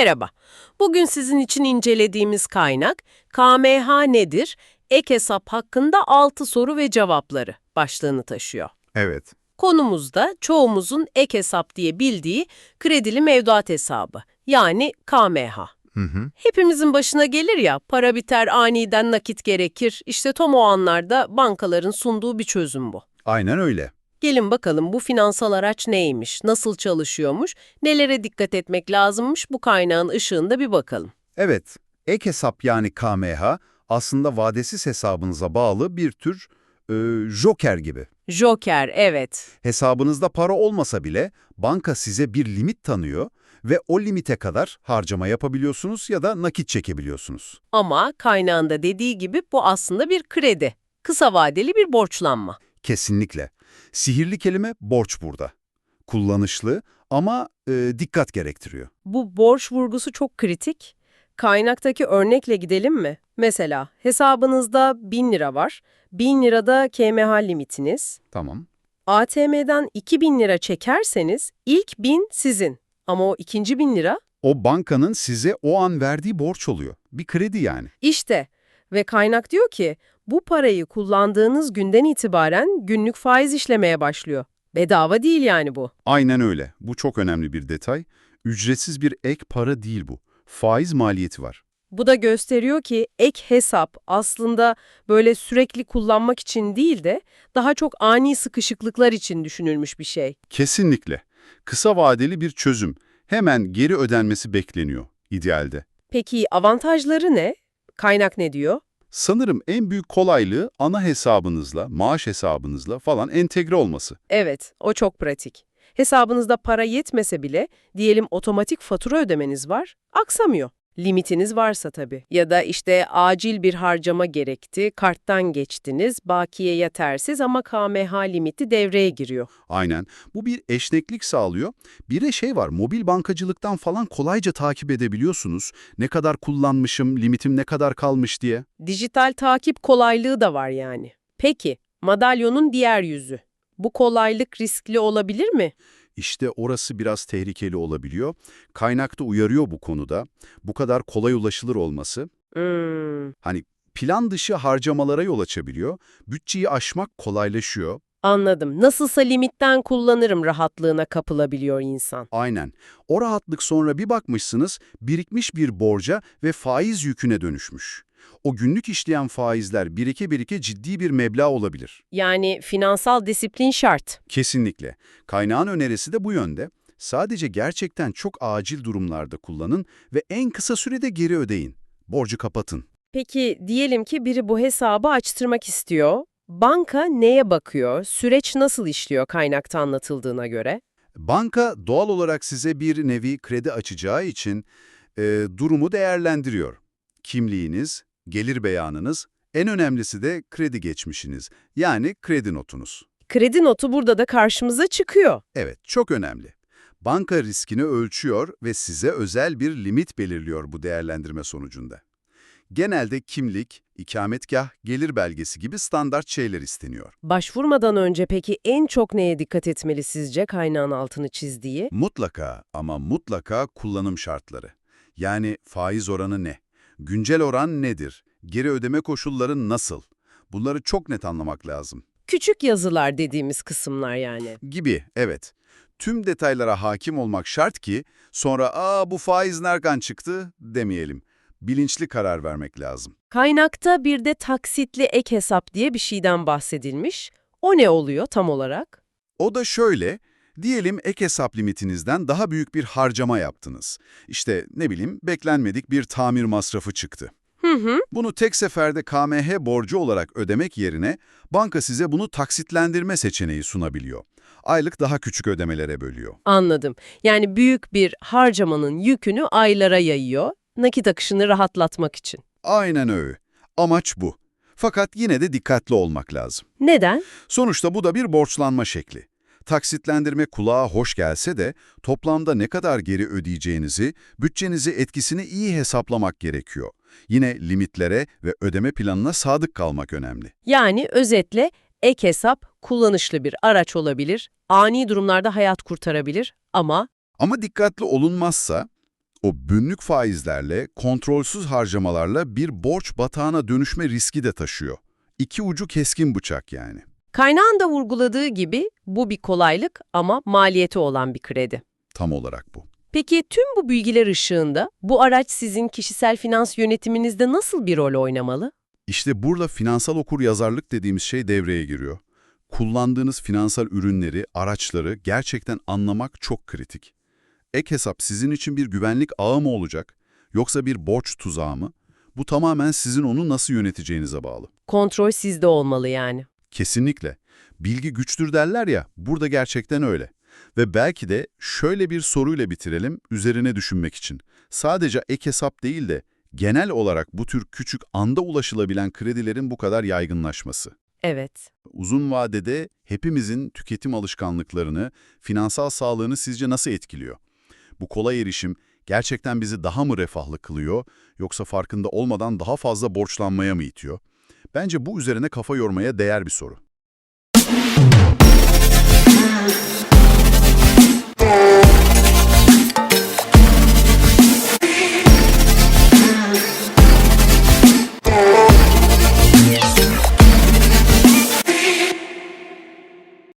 Merhaba. Bugün sizin için incelediğimiz kaynak KMH nedir? Ek hesap hakkında 6 soru ve cevapları başlığını taşıyor. Evet. Konumuzda çoğumuzun ek hesap diye bildiği kredili mevduat hesabı yani KMH. Hı hı. Hepimizin başına gelir ya para biter aniden nakit gerekir. İşte tam o anlarda bankaların sunduğu bir çözüm bu. Aynen öyle. Gelin bakalım bu finansal araç neymiş, nasıl çalışıyormuş, nelere dikkat etmek lazımmış bu kaynağın ışığında bir bakalım. Evet. Ek hesap yani KMH aslında vadesiz hesabınıza bağlı bir tür e, joker gibi. Joker, evet. Hesabınızda para olmasa bile banka size bir limit tanıyor ve o limite kadar harcama yapabiliyorsunuz ya da nakit çekebiliyorsunuz. Ama kaynağında dediği gibi bu aslında bir kredi. Kısa vadeli bir borçlanma. Kesinlikle. Sihirli kelime borç burada. Kullanışlı ama e, dikkat gerektiriyor. Bu borç vurgusu çok kritik. Kaynaktaki örnekle gidelim mi? Mesela hesabınızda 1000 lira var. 1000 lirada KMH limitiniz. Tamam. ATM'den 2000 lira çekerseniz ilk 1000 sizin. Ama o ikinci 1000 lira O bankanın size o an verdiği borç oluyor. Bir kredi yani. işte. Ve kaynak diyor ki bu parayı kullandığınız günden itibaren günlük faiz işlemeye başlıyor. Bedava değil yani bu. Aynen öyle. Bu çok önemli bir detay. Ücretsiz bir ek para değil bu. Faiz maliyeti var. Bu da gösteriyor ki ek hesap aslında böyle sürekli kullanmak için değil de daha çok ani sıkışıklıklar için düşünülmüş bir şey. Kesinlikle. Kısa vadeli bir çözüm. Hemen geri ödenmesi bekleniyor idealde. Peki avantajları ne? Kaynak ne diyor? Sanırım en büyük kolaylığı ana hesabınızla, maaş hesabınızla falan entegre olması. Evet, o çok pratik. Hesabınızda para yetmese bile diyelim otomatik fatura ödemeniz var, aksamıyor. Limitiniz varsa tabii. Ya da işte acil bir harcama gerekti, karttan geçtiniz, bakiye yetersiz ama KMH limiti devreye giriyor. Aynen. Bu bir eşneklik sağlıyor. Bir de şey var, mobil bankacılıktan falan kolayca takip edebiliyorsunuz. Ne kadar kullanmışım, limitim ne kadar kalmış diye. Dijital takip kolaylığı da var yani. Peki, madalyonun diğer yüzü. Bu kolaylık riskli olabilir mi? İşte orası biraz tehlikeli olabiliyor. Kaynakta uyarıyor bu konuda. Bu kadar kolay ulaşılır olması. Hmm, Hani plan dışı harcamalara yol açabiliyor. Bütçeyi aşmak kolaylaşıyor. anladım. Nasılsa limitten kullanırım rahatlığına kapılabiliyor insan. Aynen. O rahatlık sonra bir bakmışsınız birikmiş bir borca ve faiz yüküne dönüşmüş. O günlük işleyen faizler birike birike ciddi bir meblağ olabilir. Yani finansal disiplin şart. Kesinlikle. Kaynağın önerisi de bu yönde. Sadece gerçekten çok acil durumlarda kullanın ve en kısa sürede geri ödeyin. Borcu kapatın. Peki diyelim ki biri bu hesabı açtırmak istiyor. Banka neye bakıyor? Süreç nasıl işliyor kaynakta anlatıldığına göre? Banka doğal olarak size bir nevi kredi açacağı için e, durumu değerlendiriyor. Kimliğiniz, gelir beyanınız, en önemlisi de kredi geçmişiniz, yani kredi notunuz. Kredi notu burada da karşımıza çıkıyor. Evet, çok önemli. Banka riskini ölçüyor ve size özel bir limit belirliyor bu değerlendirme sonucunda. Genelde kimlik, ikametgah, gelir belgesi gibi standart şeyler isteniyor. Başvurmadan önce peki en çok neye dikkat etmeli sizce kaynağın altını çizdiği? Mutlaka ama mutlaka kullanım şartları. Yani faiz oranı ne? Güncel oran nedir? Geri ödeme koşulları nasıl? Bunları çok net anlamak lazım. Küçük yazılar dediğimiz kısımlar yani. Gibi, evet. Tüm detaylara hakim olmak şart ki sonra ''Aa bu faiz nereden çıktı?'' demeyelim. Bilinçli karar vermek lazım. Kaynakta bir de taksitli ek hesap diye bir şeyden bahsedilmiş. O ne oluyor tam olarak? O da şöyle, diyelim ek hesap limitinizden daha büyük bir harcama yaptınız. İşte ne bileyim beklenmedik bir tamir masrafı çıktı. Hı hı. Bunu tek seferde KMH borcu olarak ödemek yerine banka size bunu taksitlendirme seçeneği sunabiliyor. Aylık daha küçük ödemelere bölüyor. Anladım. Yani büyük bir harcamanın yükünü aylara yayıyor, nakit akışını rahatlatmak için. Aynen öyle. Amaç bu. Fakat yine de dikkatli olmak lazım. Neden? Sonuçta bu da bir borçlanma şekli. Taksitlendirme kulağa hoş gelse de toplamda ne kadar geri ödeyeceğinizi, bütçenizi etkisini iyi hesaplamak gerekiyor. Yine limitlere ve ödeme planına sadık kalmak önemli. Yani özetle ek hesap kullanışlı bir araç olabilir, ani durumlarda hayat kurtarabilir ama Ama dikkatli olunmazsa O günlük faizlerle, kontrolsüz harcamalarla bir borç batağına dönüşme riski de taşıyor. İki ucu keskin bıçak yani. Kaynağın da vurguladığı gibi bu bir kolaylık ama maliyeti olan bir kredi. Tam olarak bu. Peki tüm bu bilgiler ışığında bu araç sizin kişisel finans yönetiminizde nasıl bir rol oynamalı? İşte burada finansal okur yazarlık dediğimiz şey devreye giriyor. Kullandığınız finansal ürünleri, araçları gerçekten anlamak çok kritik. Ek hesap sizin için bir güvenlik ağı mı olacak, yoksa bir borç tuzağı mı? Bu tamamen sizin onu nasıl yöneteceğinize bağlı. Kontrol sizde olmalı yani. Kesinlikle. Bilgi güçtür derler ya, burada gerçekten öyle. Ve belki de şöyle bir soruyla bitirelim, üzerine düşünmek için. Sadece ek hesap değil de genel olarak bu tür küçük anda ulaşılabilen kredilerin bu kadar yaygınlaşması. Evet. Uzun vadede hepimizin tüketim alışkanlıklarını, finansal sağlığını sizce nasıl etkiliyor? Bu kolay erişim gerçekten bizi daha mı refahlı kılıyor yoksa farkında olmadan daha fazla borçlanmaya mı itiyor? Bence bu üzerine kafa yormaya değer bir soru.